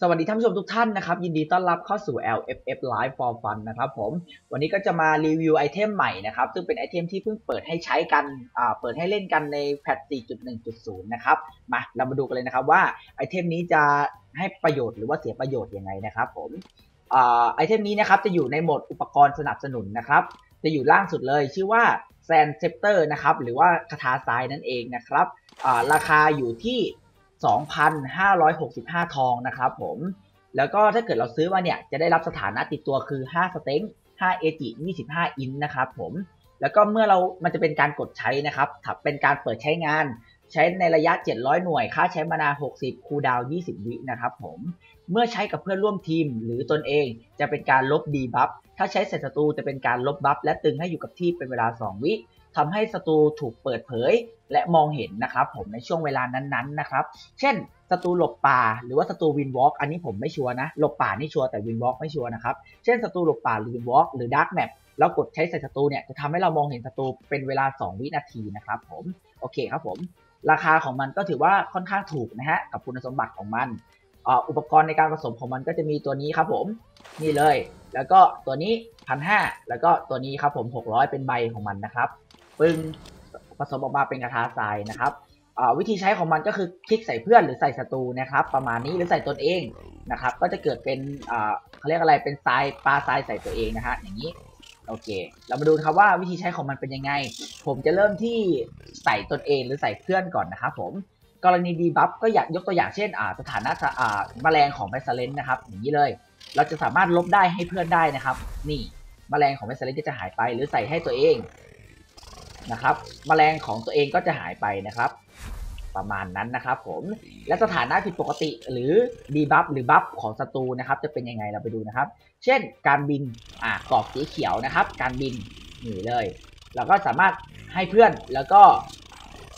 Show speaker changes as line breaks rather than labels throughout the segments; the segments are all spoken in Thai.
สวัสดีท่านผู้ชมทุกท่านนะครับ ยินดีต้อนรับเข้าสู่ LFF Live for Fun นะครับผมวันนี้ก็จะมารีวิวไอเทมใหม่นะครับ ซึ่งเป็นไอเทมที่เพิ่งเปิดให้ใช้กันอ่าเปิดให้เล่นกันในแพท4.1.0 นะครับ มาเรามาดูกันเลยนะครับว่าไอเทมนี้จะให้ประโยชน์หรือว่าเสียประโยชน์ยังไงนะครับผมอ่าไอเทมนี้นะครับจะอยู่ในโหมดอุปกรณ์สนับสนุนนะครับ จะอยู่ล่างสุดเลย ชื่อว่า s a n d Scepter นะครับหรือว่าคาถาทรายนั่นเองนะครับอ่าราคาอยู่ที่ 2,565 ทองนะครับผมแล้วก็ถ้าเกิดเราซื้อมาเนี่ยจะได้รับสถานะติดตัวคือ 5 สเต็ง5เอจิ25 อินนะครับผมแล้วก็เมื่อเรามันจะเป็นการกดใช้นะครับถ้าเป็นการเปิดใช้งาน ใช้ในระยะ 700 หน่วย ค่าใช้มานา 60 คูดาว 20 วินะครับผมเมื่อใช้กับเพื่อนร่วมทีมหรือตนเองจะเป็นการลบดีบัฟถ้าใช้ใส่ศัตรูจะเป็นการลบบัฟและตึงให้อยู่กับที่เป็นเวลา 2 วิ ทำให้ศัตรูถูกเปิดเผยและมองเห็นนะครับผมในช่วงเวลานั้นๆนะครับ เช่นศัตรูหลบป่า หรือว่าศัตรูวินวอล์กอันนี้ผมไม่ชัวร์นะ หลบป่านี่ชัวร์แต่วินวอล์กไม่ชัวร์นะครับ เช่นศัตรูหลบป่าหรือวินวอล์กหรือดาร์กแมปแล้วกดใช้ใส่ศัตรูเนี่ยจะทำให้เรามองเห็นศัตรูเป็นเวลา 2 วินาทีนะครับผม โอเคครับผม ราคาของมันก็ถือว่าค่อนข้างถูกนะฮะกับคุณสมบัติของมัน อุปกรณ์ในการผสมของมันก็จะมีตัวนี้ครับผมนี่เลย แล้วก็ตัวนี้พันห้าแล้วก็ตัวนี้ครับผม600เป็นใบของมันนะครับปึ้งผสมออกมาเป็นกระทาทรายนะครับวิธีใช้ของมันก็คือคลิกใส่เพื่อนหรือใส่ศัตรูนะครับ ประมาณนี้หรือใส่ตนเองนะครับ ก็จะเกิดเป็นเขาเรียกอะไรเป็นทรายปลาทรายใส่ตัวเองนะฮะอย่างนี้โอเค เรามาดูครับว่าวิธีใช้ของมันเป็นยังไง ผมจะเริ่มที่ใส่ตนเองหรือใส่เพื่อนก่อนนะครับผม กรณีดีบัฟก็อยากยกตัวอย่างเช่นสถานะแมลงของไมซเลนนะครับอย่างนี้เลย เราจะสามารถลบได้ให้เพื่อนได้นะครับ นี่แมลงของไมซเลนก็จะหายไปหรือใส่ให้ตัวเองนะครับมแมลงของตัวเองก็จะหายไปนะครับ ประมาณนั้นนะครับ ผมและสถานะผิดปกติหรือดีบัฟหรือบัฟของศัตรูนะครับ จะเป็นยังไงเราไปดูนะครับ เช่น การบินอ่ากรอบสีเขียวนะครับ การบินนี่เลย เราก็สามารถให้เพื่อนแล้วก็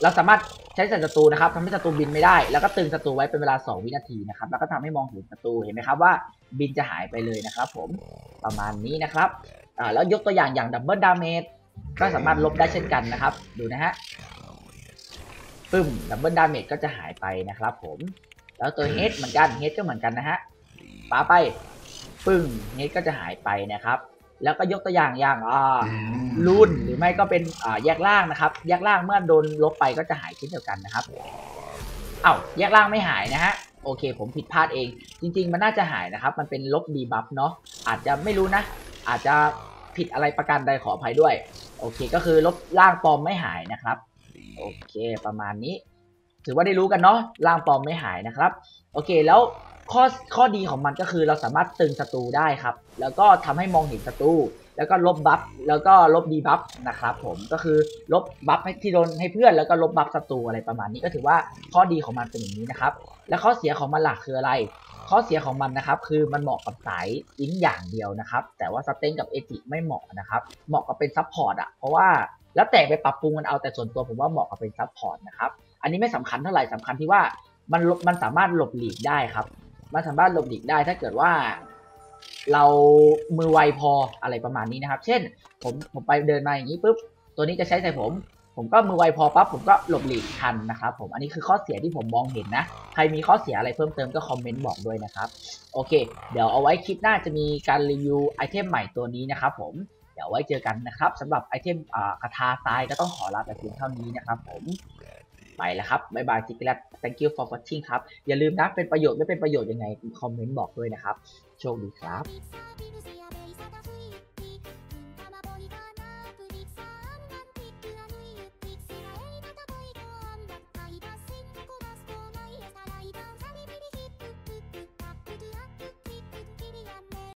เราสามารถ ใช้ใส่ศัตรูนะครับทำให้ศัตรูบินไม่ได้ แล้วก็ตึงศัตรูไว้เป็นเวลา 2 วินาทีนะครับ แล้วก็ทำให้มองเห็นศัตรูเห็นไหมครับว่าบินจะหายไปเลยนะครับผมประมาณนี้นะครับอ่าแล้วยกตัวอย่างอย่างดับเบิลดาเมจก็สามารถลบได้เช่นกันนะครับ ดูนะฮะปึ้มดับเบิลดาเมจก็จะหายไปนะครับ ผม แล้วตัวเฮดเหมือนกันเฮดก็เหมือนกันนะฮะปาไปปึ้งเฮดก็จะหายไปนะครับ แล้วก็ยกตัวอย่างอย่างอ่ารุ่นหรือไม่ก็เป็นอ่าแยกล่างนะครับ แยกล่างเมื่อโดนลบไปก็จะหายเช่นเดียวกันนะครับเอา้าแยกล่างไม่หายนะฮะโอเค ผมผิดพลาดเอง จริง ๆ มันน่าจะหายนะครับ มันเป็นลบดีบัฟเนาะอาจจะไม่รู้นะ อาจจะผิดอะไรประการใดขออภัยด้วย โอเคก็คือลบร่างปลอมไม่หายนะครับ โอเคประมาณนี้ ถือว่าได้รู้กันเนาะร่างปลอมไม่หายนะครับ โอเคแล้ว ข้อข้อดีของมันก็คือเราสามารถตึงศัตรูได้ครับ แล้วก็ทำให้มองเห็นศัตรูแล้วก็ลบบัฟแล้วก็ลบดีบัฟนะครับผมก็คือลบบัฟให้ที่โดนให้เพื่อนแล้วก็ลบบัฟศัตรูอะไรประมาณนี้ก็ถือว่าข้อดีของมันเป็นอย่างนี้นะครับ และข้อเสียของมันหลักคืออะไร ข้อเสียของมันนะครับคือมันเหมาะกับสายอินอย่างเดียวนะครับ แต่ว่าสเต็งกับเอจิไม่เหมาะนะครับ เหมาะกับเป็นซับพอร์ตอะเพราะว่าแล้วแต่ไปปรับปรุงมันเอาแต่ส่วนตัวผมว่าเหมาะกับเป็นซับพอร์ตนะครับอันนี้ไม่สำคัญเท่าไหร่สำคัญที่ว่ามันมันสามารถหลบหลีกได้ครับ มันสามารถหลบหลีกได้ถ้าเกิดว่า เรามือไวพออะไรประมาณนี้นะครับ เช่น ผมผมไปเดินมาอย่างนี้ปุ๊บตัวนี้จะใช้ใส่ผม ผมก็มือไวพอปั๊บผมก็หลบหลีกทันนะครับ ผมอันนี้คือข้อเสียที่ผมมองเห็นนะ ใครมีข้อเสียอะไรเพิ่มเติมก็คอมเมนต์บอกด้วยนะครับ โอเค เดี๋ยวเอาไว้คลิปหน้าจะมีการรีวิวไอเทมใหม่ตัวนี้นะครับ ผมเดี๋ยวไว้เจอกันนะครับสำหรับไอเทมคาถาทรายก็ต้องขอลาไปเพียงเท่านี้นะครับ ผม ไปแล้วครับบายบายจิกแลต thank you for watching ครับ อย่าลืมนะ เป็นประโยชน์ไม่เป็นประโยชน์ยังไงคอมเมนต์บอกด้วยนะครับ โชคดีครับ